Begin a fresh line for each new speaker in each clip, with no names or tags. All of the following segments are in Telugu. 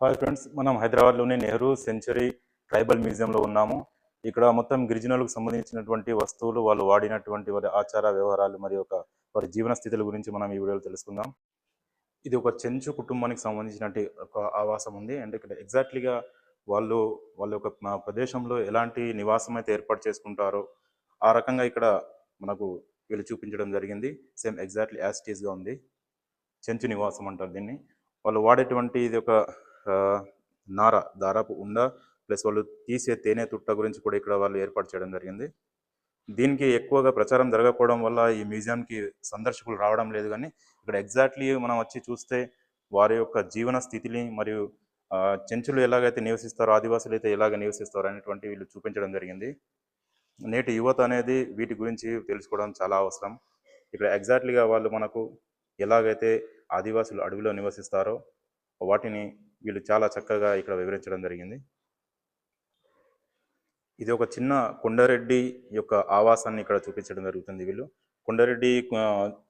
హాయ్ ఫ్రెండ్స్ మనం హైదరాబాద్లోని నెహ్రూ సెంచరీ ట్రైబల్ మ్యూజియంలో ఉన్నాము. ఇక్కడ మొత్తం గిరిజనులకు సంబంధించినటువంటి వస్తువులు వాళ్ళు వాడినటువంటి వారి ఆచార వ్యవహారాలు మరియు ఒక వారి జీవన స్థితుల గురించి మనం ఈ వీడియోలో తెలుసుకుందాం. ఇది ఒక చెంచు కుటుంబానికి సంబంధించినటువంటి ఒక ఆవాసం ఉంది. అండ్ ఇక్కడ ఎగ్జాక్ట్లీగా వాళ్ళు వాళ్ళ యొక్క ప్రదేశంలో ఎలాంటి నివాసం అయితే ఏర్పాటు చేసుకుంటారో ఆ రకంగా ఇక్కడ మనకు వీళ్ళు చూపించడం జరిగింది. సేమ్ ఎగ్జాక్ట్లీ యాజ్ ఉంది. చెంచు నివాసం అంటారు దీన్ని. వాళ్ళు వాడేటువంటి ఇది ఒక నార దారాపు ఉండ ప్లస్ వాళ్ళు తీసే తేనె తుట్ట గురించి కూడా ఇక్కడ వాళ్ళు ఏర్పాటు చేయడం జరిగింది. దీనికి ఎక్కువగా ప్రచారం జరగకపోవడం వల్ల ఈ మ్యూజియంకి సందర్శకులు రావడం లేదు కానీ ఇక్కడ ఎగ్జాక్ట్లీ మనం వచ్చి చూస్తే వారి యొక్క జీవన స్థితిని మరియు చెంచులు ఎలాగైతే నివసిస్తారో ఆదివాసులు అయితే ఎలాగ నివసిస్తారో అనేటువంటి వీళ్ళు చూపించడం జరిగింది. నేటి యువత అనేది వీటి గురించి తెలుసుకోవడం చాలా అవసరం. ఇక్కడ ఎగ్జాక్ట్లీగా వాళ్ళు మనకు ఎలాగైతే ఆదివాసులు అడవిలో నివసిస్తారో వాటిని వీళ్ళు చాలా చక్కగా ఇక్కడ వివరించడం జరిగింది. ఇది ఒక చిన్న కొండారెడ్డి యొక్క ఆవాసాన్ని ఇక్కడ చూపించడం జరుగుతుంది వీళ్ళు. కొండారెడ్డి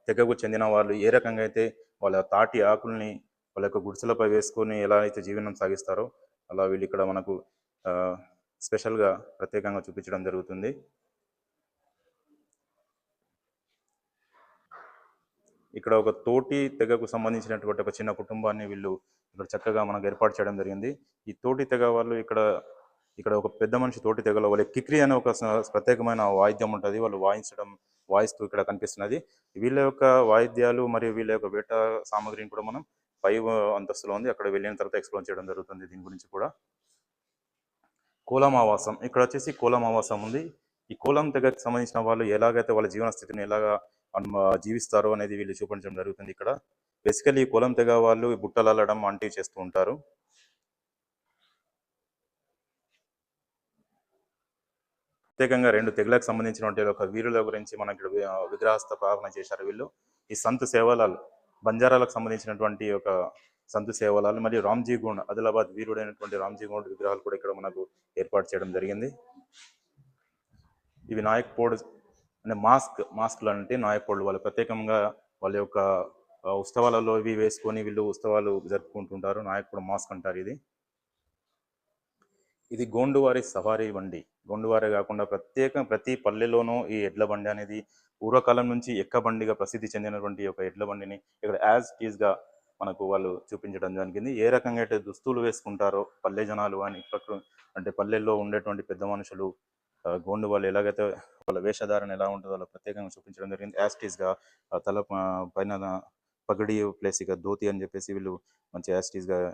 తెగకు చెందిన వాళ్ళు ఏ రకంగా అయితే వాళ్ళ తాటి ఆకుల్ని వాళ్ళ యొక్క గుడిసెలపై వేసుకొని ఎలా అయితే జీవనం సాగిస్తారో అలా వీళ్ళు ఇక్కడ మనకు స్పెషల్గా ప్రత్యేకంగా చూపించడం జరుగుతుంది. ఇక్కడ ఒక తోటి తెగకు సంబంధించినటువంటి ఒక చిన్న కుటుంబాన్ని వీళ్ళు ఇక్కడ చక్కగా మనకు ఏర్పాటు చేయడం జరిగింది. ఈ తోటి తెగ వాళ్ళు ఇక్కడ ఇక్కడ ఒక పెద్ద మనిషి తోటి తెగలో వాళ్ళ కిక్రి అనే ఒక ప్రత్యేకమైన వాయిద్యం ఉంటుంది. వాళ్ళు వాయించడం వాయిస్తూ ఇక్కడ కనిపిస్తున్నది. వీళ్ళ యొక్క వాయిద్యాలు మరియు వీళ్ళ యొక్క వేట సామాగ్రిని కూడా మనం పై అంతస్తులో ఉంది. అక్కడ వెళ్ళిన తర్వాత ఎక్స్ప్లోర్ చేయడం జరుగుతుంది దీని గురించి కూడా. కోలం ఆవాసం ఇక్కడ వచ్చేసి కోలం ఆవాసం ఉంది. ఈ కోలం తెగకు సంబంధించిన వాళ్ళు ఎలాగైతే వాళ్ళ జీవన స్థితిని ఎలాగా జీవిస్తారో అనేది వీళ్ళు చూపించడం జరుగుతుంది ఇక్కడ. బేసికలీ ఈ కులం తెగ వాళ్ళు ఈ బుట్టలు అల్లడం వంటివి చేస్తూ ఉంటారు. ప్రత్యేకంగా రెండు తెగలకు సంబంధించినటువంటి ఒక వీరుల గురించి మనకి ఇక్కడ వి- ప్రార్థన చేశారు వీళ్ళు. ఈ సంత సేవలాలు బంజారాలకు సంబంధించినటువంటి ఒక సంతు సేవలాలు మరియు రామ్జీ గుండ్ ఆదిలాబాద్ వీరుడైనటువంటి రామ్జీ గోండ్ విగ్రహాలు కూడా ఇక్కడ మనకు ఏర్పాటు చేయడం జరిగింది. ఇవి నాయక్ పోడ్ అంటే మాస్క్ మాస్క్లు అంటే నాయక్ వాళ్ళు. ప్రత్యేకంగా వాళ్ళ యొక్క ఉత్సవాలలో ఇవి వేసుకొని వీళ్ళు ఉత్సవాలు జరుపుకుంటుంటారు. నాయకుడు మాస్క్ అంటారు ఇది. ఇది గోండువారి సవారీ బండి. గోండువారే కాకుండా ప్రత్యేక ప్రతి పల్లెలోనూ ఈ ఎడ్ల బండి అనేది పూర్వకాలం నుంచి ఎక్క బండిగా ప్రసిద్ధి చెందినటువంటి ఒక ఎడ్ల బండిని ఇక్కడ యాజ్ టీజ్గా మనకు వాళ్ళు చూపించడం జరిగింది. ఏ రకంగా అయితే దుస్తులు వేసుకుంటారో పల్లె జనాలు అని అంటే పల్లెల్లో ఉండేటువంటి పెద్ద మనుషులు గోండు వాళ్ళు ఎలాగైతే వాళ్ళ వేషధారణ ఎలా ఉంటుందో వాళ్ళ ప్రత్యేకంగా చూపించడం జరిగింది. యాజ్ తల పైన పగడి ప్లేస్ ఇక ధోతి అని చెప్పేసి వీళ్ళు మంచి యాస్టీస్గా గా